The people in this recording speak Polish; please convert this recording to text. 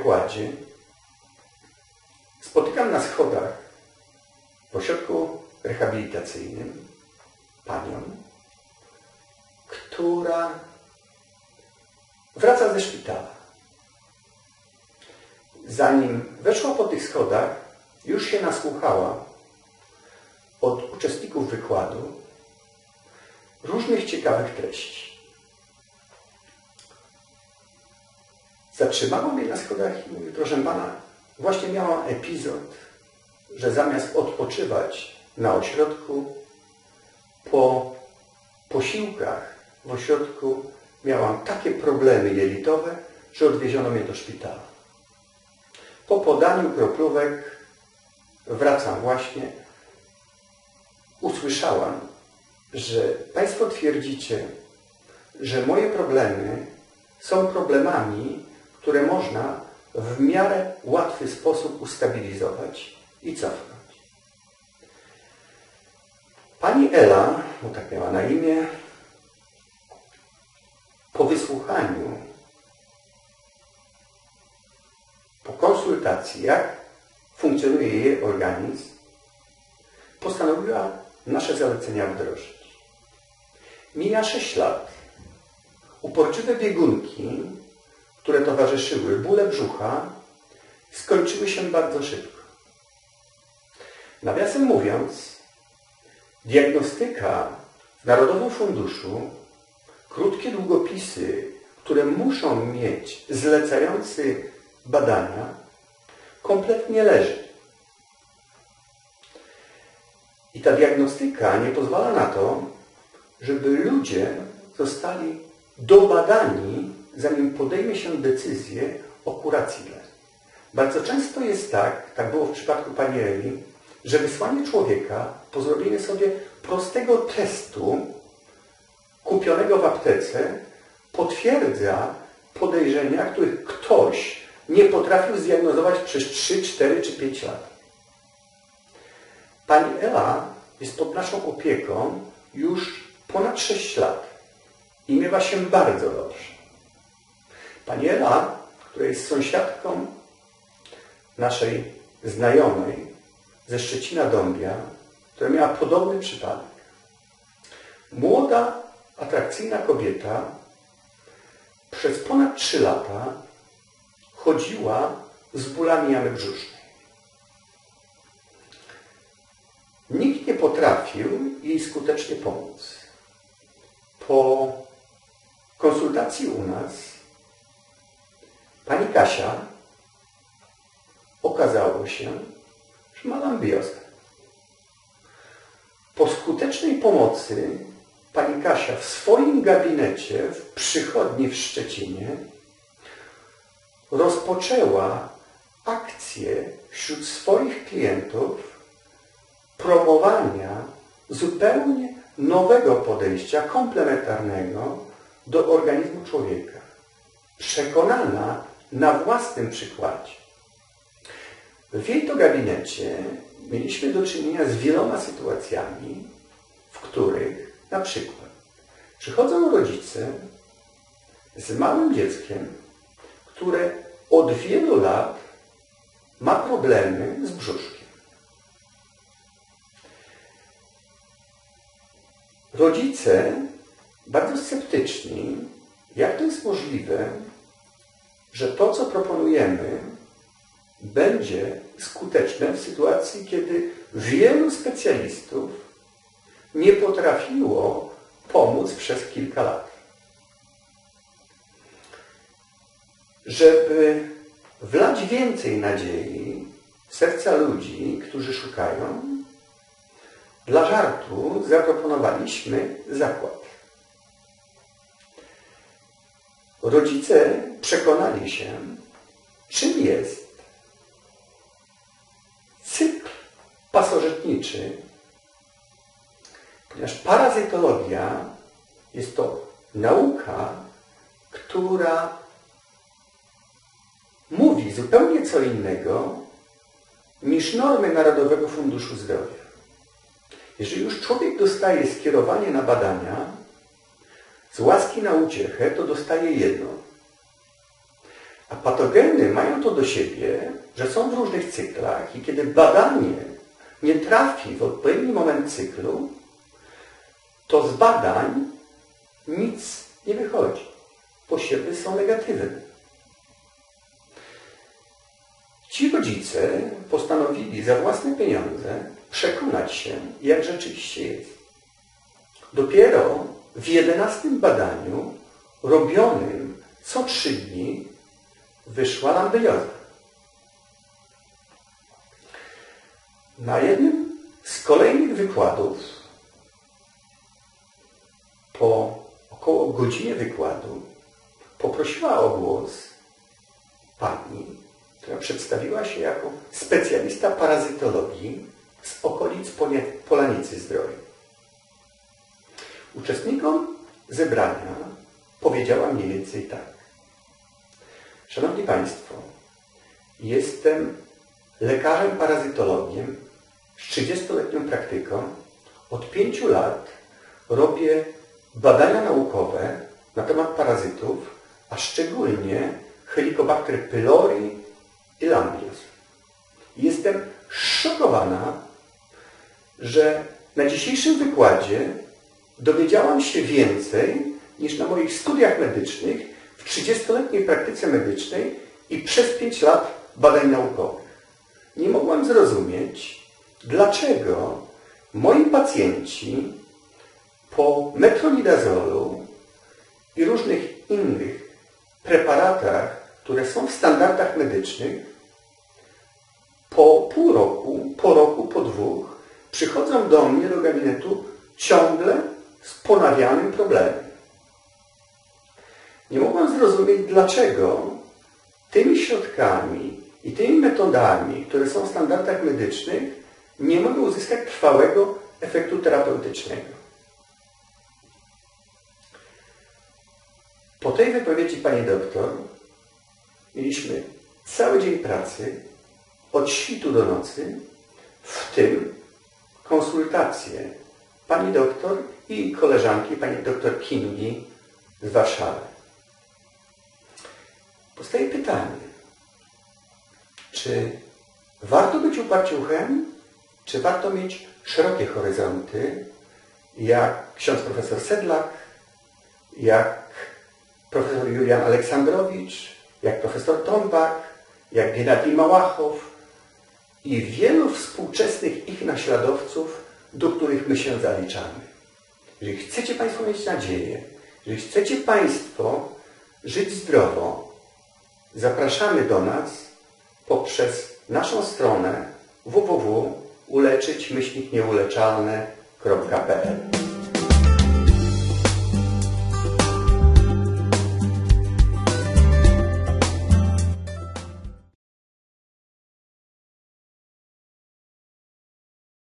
wykładzie spotykam na schodach w ośrodku rehabilitacyjnym panią, która wraca ze szpitala. Zanim weszła po tych schodach, już się nasłuchała od uczestników wykładu różnych ciekawych treści. Zatrzymała mnie na schodach i mówi, proszę Pana, właśnie miałam epizod, że zamiast odpoczywać na ośrodku, po posiłkach w ośrodku miałam takie problemy jelitowe, że odwieziono mnie do szpitala. Po podaniu kroplówek wracam właśnie. Usłyszałam, że Państwo twierdzicie, że moje problemy są problemami, które można w miarę łatwy sposób ustabilizować i cofnąć. Pani Ela, bo tak miała na imię, po wysłuchaniu, po konsultacji, jak funkcjonuje jej organizm, postanowiła nasze zalecenia wdrożyć. Mija 6 lat. Uporczywe biegunki, które towarzyszyły bóle brzucha, skończyły się bardzo szybko. Nawiasem mówiąc, diagnostyka w Narodowym Funduszu, krótkie długopisy, które muszą mieć zlecający badania, kompletnie leży. I ta diagnostyka nie pozwala na to, żeby ludzie zostali dobadani, zanim podejmie się decyzję o kuracji dla nich. Bardzo często jest tak, tak było w przypadku pani Eli, że wysłanie człowieka po zrobieniu sobie prostego testu kupionego w aptece potwierdza podejrzenia, których ktoś nie potrafił zdiagnozować przez 3, 4 czy 5 lat. Pani Ela jest pod naszą opieką już ponad 6 lat i miewa się bardzo dobrze. Pani Ela, która jest sąsiadką naszej znajomej ze Szczecina Dąbia, która miała podobny przypadek. Młoda, atrakcyjna kobieta przez ponad 3 lata chodziła z bólami jamy brzusznej. Nikt nie potrafił jej skutecznie pomóc. Po konsultacji u nas pani Kasia okazało się, że ma lambiozę. Po skutecznej pomocy pani Kasia w swoim gabinecie w przychodni w Szczecinie rozpoczęła akcję wśród swoich klientów promowania zupełnie nowego podejścia, komplementarnego do organizmu człowieka. Przekonana na własnym przykładzie. W jej to gabinecie mieliśmy do czynienia z wieloma sytuacjami, w których na przykład przychodzą rodzice z małym dzieckiem, które od wielu lat ma problemy z brzuszkiem. Rodzice bardzo sceptyczni, jak to jest możliwe, że to, co proponujemy, będzie skuteczne w sytuacji, kiedy wielu specjalistów nie potrafiło pomóc przez kilka lat. Żeby wlać więcej nadziei w serca ludzi, którzy szukają, dla żartu zaproponowaliśmy zakład. Rodzice przekonali się, czym jest cykl pasożytniczy, ponieważ parazytologia jest to nauka, która mówi zupełnie co innego niż normy Narodowego Funduszu Zdrowia. Jeżeli już człowiek dostaje skierowanie na badania, z łaski na uciechę to dostaje jedno. A patogeny mają to do siebie, że są w różnych cyklach i kiedy badanie nie trafi w odpowiedni moment cyklu, to z badań nic nie wychodzi. Posiewy są negatywne. Ci rodzice postanowili za własne pieniądze przekonać się, jak rzeczywiście jest. Dopiero w jedenastym badaniu, robionym co trzy dni, wyszła lambylioza. Na jednym z kolejnych wykładów, po około godzinie wykładu, poprosiła o głos pani, która przedstawiła się jako specjalista parazytologii z okolic Polanicy Zdrowej. Uczestnikom zebrania powiedziała mniej więcej tak. Szanowni Państwo, jestem lekarzem parazytologiem z 30-letnią praktyką. Od 5 lat robię badania naukowe na temat parazytów, a szczególnie Helicobacter pylori i lambios. Jestem szokowana, że na dzisiejszym wykładzie dowiedziałam się więcej niż na moich studiach medycznych w 30-letniej praktyce medycznej i przez 5 lat badań naukowych. Nie mogłam zrozumieć, dlaczego moi pacjenci po metronidazolu i różnych innych preparatach, które są w standardach medycznych, po pół roku, po roku, po dwóch przychodzą do mnie do gabinetu ciągle z ponawianym problemem. Nie mogłam zrozumieć, dlaczego tymi środkami i tymi metodami, które są w standardach medycznych, nie mogę uzyskać trwałego efektu terapeutycznego. Po tej wypowiedzi pani doktor mieliśmy cały dzień pracy od świtu do nocy, w tym konsultacje pani doktor i koleżanki pani doktor Kingi z Warszawy. Powstaje pytanie, czy warto być uparciuchem, czy warto mieć szerokie horyzonty, jak ksiądz profesor Sedlak, jak profesor Julian Aleksandrowicz, jak profesor Tombak, jak Gennady Małachow i wielu współczesnych ich naśladowców, do których my się zaliczamy. Jeżeli chcecie Państwo mieć nadzieję, jeżeli chcecie Państwo żyć zdrowo, zapraszamy do nas poprzez naszą stronę www.uleczyćmyślniknieuleczalne.pl